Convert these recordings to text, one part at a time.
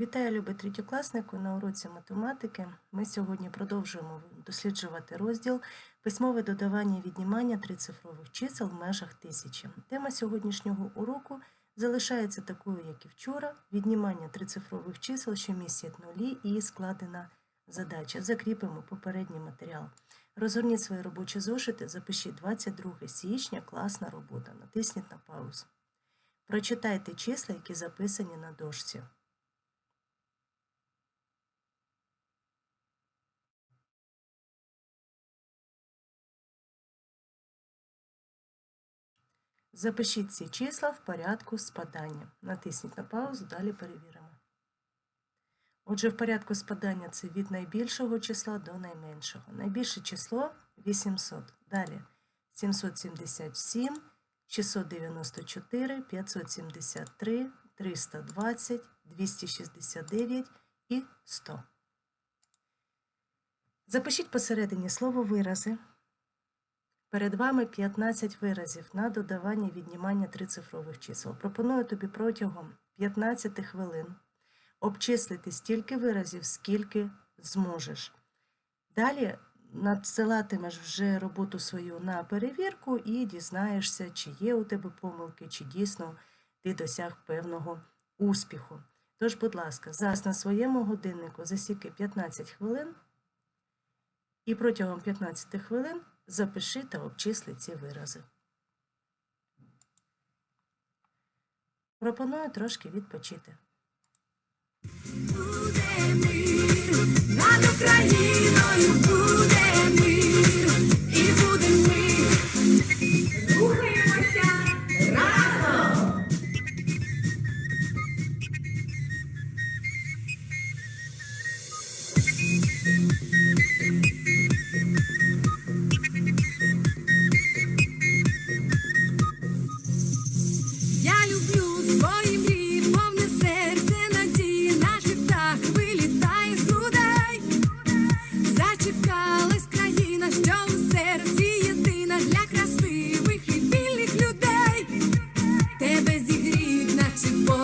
Вітаю, любі третьокласнику на уроці математики. Ми сьогодні продовжуємо досліджувати розділ письмове додавання і віднімання трицифрових чисел в межах тисячі. Тема сьогоднішнього уроку залишається такою, як і вчора: віднімання трицифрових чисел, що містять нулі, і складена задача. Закріпимо попередній матеріал. Розгорніть свої робочі зошити, запишіть 22 січня, класна робота. Натисніть на паузу. Прочитайте числа, які записані на дошці. Запишіть ці числа в порядку спадання. Натисніть на паузу, далі перевіримо. Отже, в порядку спадання це від найбільшого числа до найменшого. Найбільше число 800. Далі 777, 694, 573, 320, 269 і 100. Запишіть посередині слово вирази. Перед вами 15 виразів на додавання віднімання трицифрових чисел. Пропоную тобі протягом 15 хвилин обчислити стільки виразів, скільки зможеш. Далі надсилатимеш вже роботу свою на перевірку і дізнаєшся, чи є у тебе помилки, чи дійсно ти досяг певного успіху. Тож, будь ласка, зараз на своєму годиннику засіки 15 хвилин, і протягом 15 хвилин запиши та обчисли ці вирази. Пропоную трошки відпочити. Буде мир, над Україною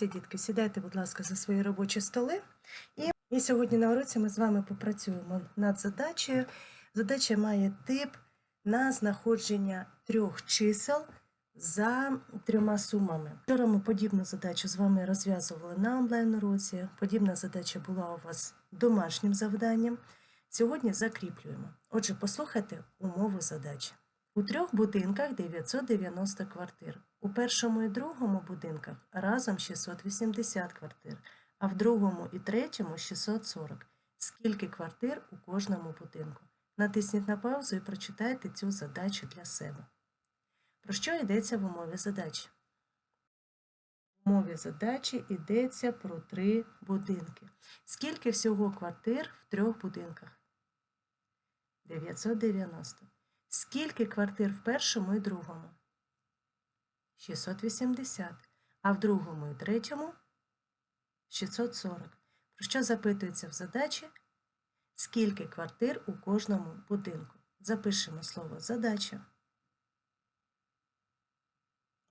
Молодці дітки, сідайте, будь ласка, за свої робочі столи. І, і сьогодні на уроці ми з вами попрацюємо над задачею. Задача має тип на знаходження трьох чисел за трьома сумами. Вчора ми подібну задачу з вами розв'язували на онлайн-уроці. Подібна задача була у вас домашнім завданням. Сьогодні закріплюємо. Отже, послухайте умову задачі. У трьох будинках 990 квартир. У першому і другому будинках разом 680 квартир, а в другому і третьому 640. Скільки квартир у кожному будинку? Натисніть на паузу і прочитайте цю задачу для себе. Про що йдеться в умові задачі? В умові задачі йдеться про три будинки. Скільки всього квартир в трьох будинках? 990. Скільки квартир в першому і другому? 680. А в другому і третьому 640. Про що запитується в задачі? Скільки квартир у кожному будинку? Запишемо слово задача.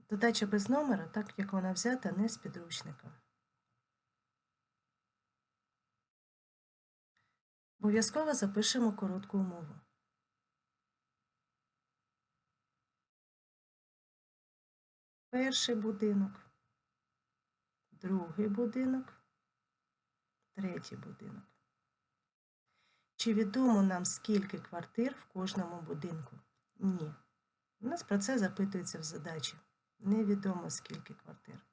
Задача без номера, так як вона взята не з підручника. Обов'язково запишемо коротку умову. Перший будинок, другий будинок, третій будинок. Чи відомо нам, скільки квартир в кожному будинку? Ні. У нас про це запитується в задачі. Невідомо скільки квартир.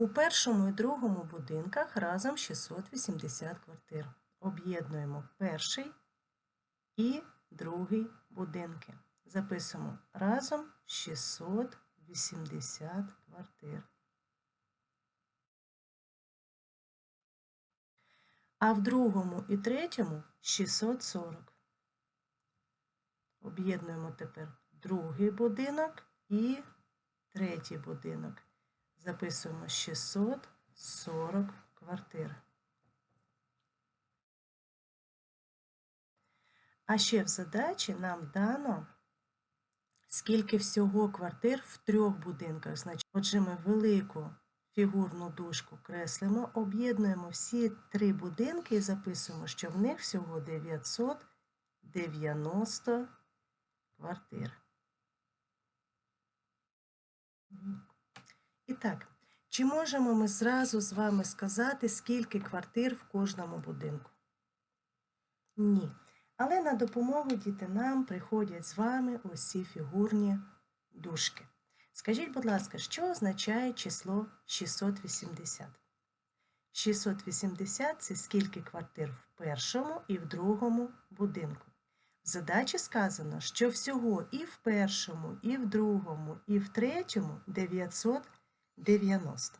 У першому і другому будинках разом 680 квартир. Об'єднуємо перший і другий будинки. Записуємо разом 680 квартир. А в другому і третьому 640. Об'єднуємо тепер другий будинок і третій будинок. Записуємо 640 квартир. А ще в задачі нам дано, скільки всього квартир в трьох будинках. Значить, отже, ми велику фігурну дужку креслимо, об'єднуємо всі три будинки і записуємо, що в них всього 990 квартир. І так, чи можемо ми зразу з вами сказати, скільки квартир в кожному будинку? Ні. Але на допомогу діти приходять з вами ось ці фігурні дужки. Скажіть, будь ласка, що означає число 680? 680 це скільки квартир в першому і в другому будинку. В задачі сказано, що всього і в першому, і в другому, і в третьому 990.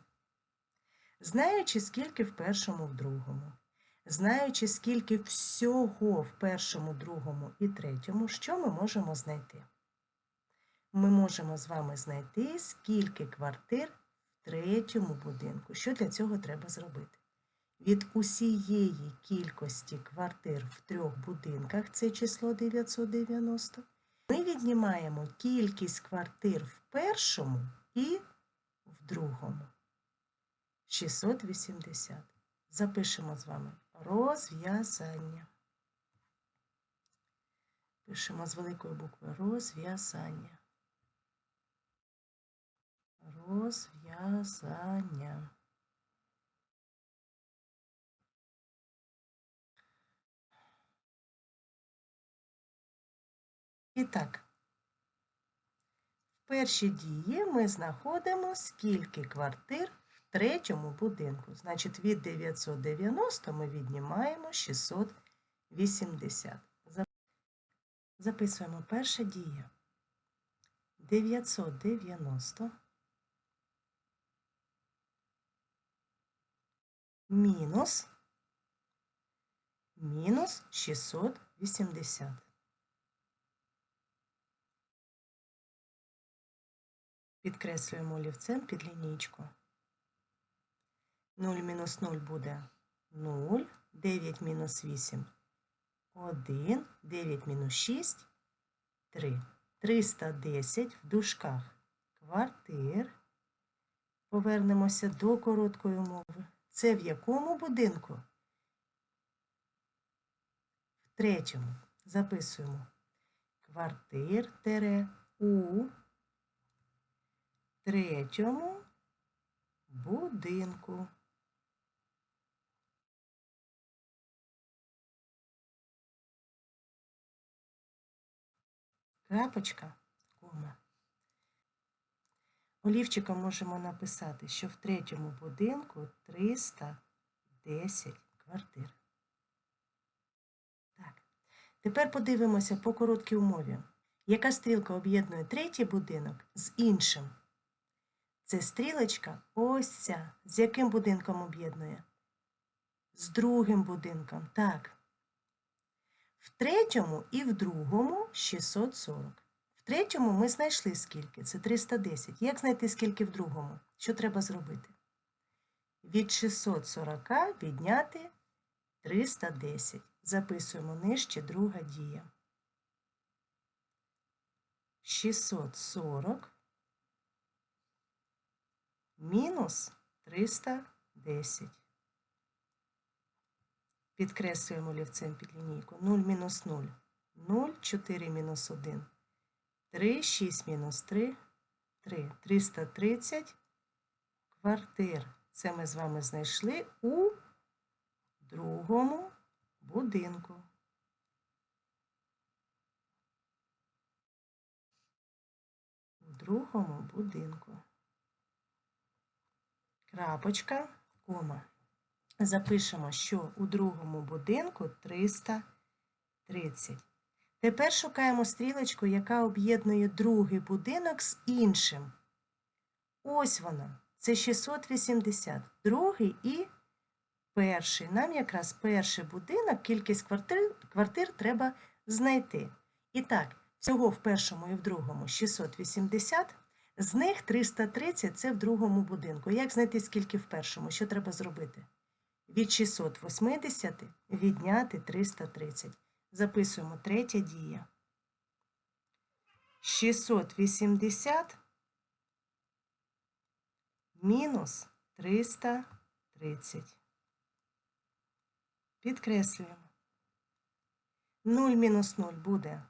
Знаючи, скільки в першому, в другому, знаючи, скільки всього в першому, другому і третьому, що ми можемо знайти? Ми можемо з вами знайти, скільки квартир в третьому будинку. Що для цього треба зробити? Від усієї кількості квартир в трьох будинках, це число 990, ми віднімаємо кількість квартир в першому і другому. 680. Запишемо з вами розв'язання. Пишемо з великої букви розв'язання. Розв'язання. І так, першій дії ми знаходимо, скільки квартир в третьому будинку. Значить, від 990 ми віднімаємо 680. Записуємо перша дія. 990 мінус мінус 680. Підкреслюємо олівцем під лінійку. 0 мінус 0 буде 0, 9 мінус 8 1, 9 мінус 6 3. 310 в дужках квартир. Повернемося до короткої умови. Це в якому будинку? В третьому. Записуємо. Квартир тере у третьому будинку. Крапочка, кома. Олівчиком можемо написати, що в третьому будинку 310 квартир. Так. Тепер подивимося по короткій умові. Яка стрілка об'єднує третій будинок з іншим? Це стрілочка ось ця. З яким будинком об'єднує? З другим будинком. Так. В третьому і в другому 640. В третьому ми знайшли скільки? Це 310. Як знайти скільки в другому? Що треба зробити? Від 640 відняти 310. Записуємо нижче друга дія. 640 мінус 310. Підкреслюємо олівцем під лінійку. 0 мінус 0. 0, 4 мінус 1. 3, 6 мінус 3, 3. 330 квартир. Це ми з вами знайшли у другому будинку. У другому будинку. Крапочка, кома. Запишемо, що у другому будинку 330. Тепер шукаємо стрілочку, яка об'єднує другий будинок з іншим. Ось вона. Це 680. Другий і перший. Нам якраз перший будинок, кількість квартир, квартир треба знайти. І так, всього в першому і в другому 680. З них 330 це в другому будинку. Як знайти скільки в першому? Що треба зробити? Від 680 відняти 330. Записуємо третя дія. 680 мінус 330. Підкреслюємо. 0 мінус 0 буде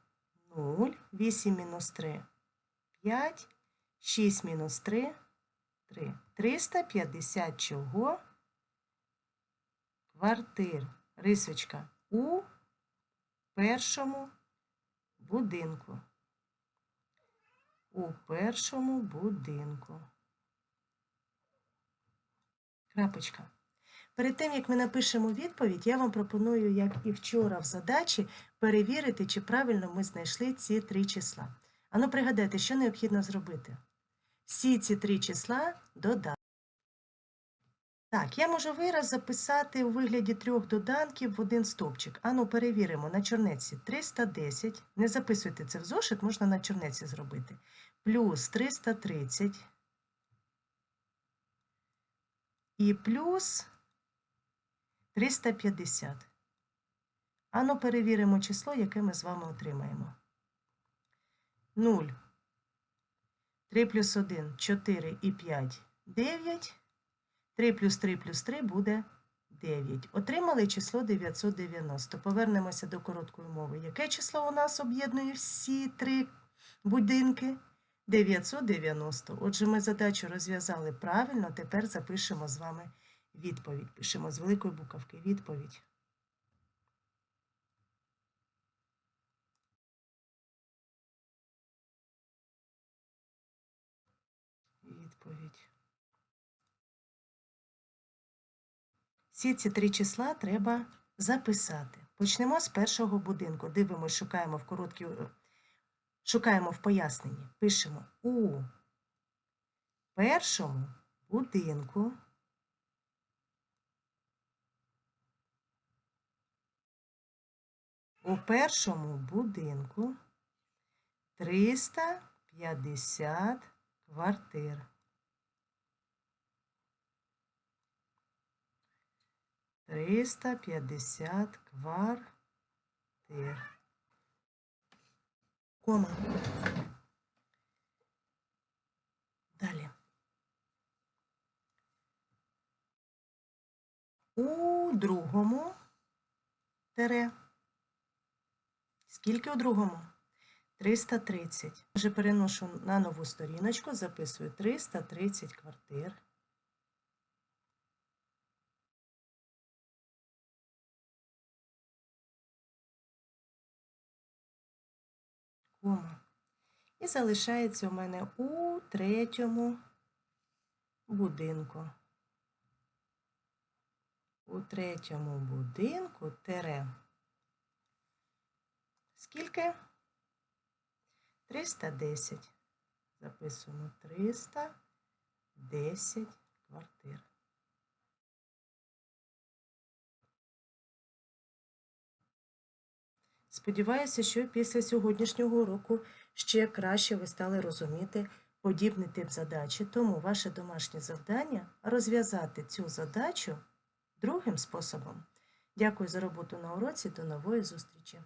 0, 8 мінус 3 – 5, 6 мінус 3 – 3. 350 чого? Квартир. Рисочка у першому будинку. У першому будинку. Крапочка. Перед тим, як ми напишемо відповідь, я вам пропоную, як і вчора в задачі, перевірити, чи правильно ми знайшли ці три числа. Ану, пригадайте, що необхідно зробити. Всі ці три числа додати. Так, я можу вираз записати у вигляді трьох доданків в один стовпчик. Ану, перевіримо на чорнеці 310. Не записуйте це в зошит, можна на чорнеці зробити. Плюс 330. І плюс 350. Ану, перевіримо число, яке ми з вами отримаємо. 0. 3 плюс 1 – 4 і 5 – 9. 3 плюс 3 плюс 3 буде 9. Отримали число 990. Повернемося до короткої мови. Яке число у нас об'єднує всі три будинки? 990. Отже, ми задачу розв'язали правильно. Тепер запишемо з вами відповідь. Пишемо з великої буковки відповідь. Відповідь. Всі ці три числа треба записати. Почнемо з першого будинку. Дивимось, шукаємо в короткій, шукаємо в поясненні. Пишемо у першому будинку у першому будинку 350 квартир. 350 квартир. Кома. Далі. У другому тере. Скільки у другому? 330. Вже переношу на нову сторіночку, записую 330 квартир. І залишається у мене у третьому будинку. У третьому будинку тере. Скільки? 310. Записуємо 310 квартир. Сподіваюся, що після сьогоднішнього уроку ще краще ви стали розуміти подібний тип задачі. Тому ваше домашнє завдання розв'язати цю задачу другим способом. Дякую за роботу на уроці. До нової зустрічі!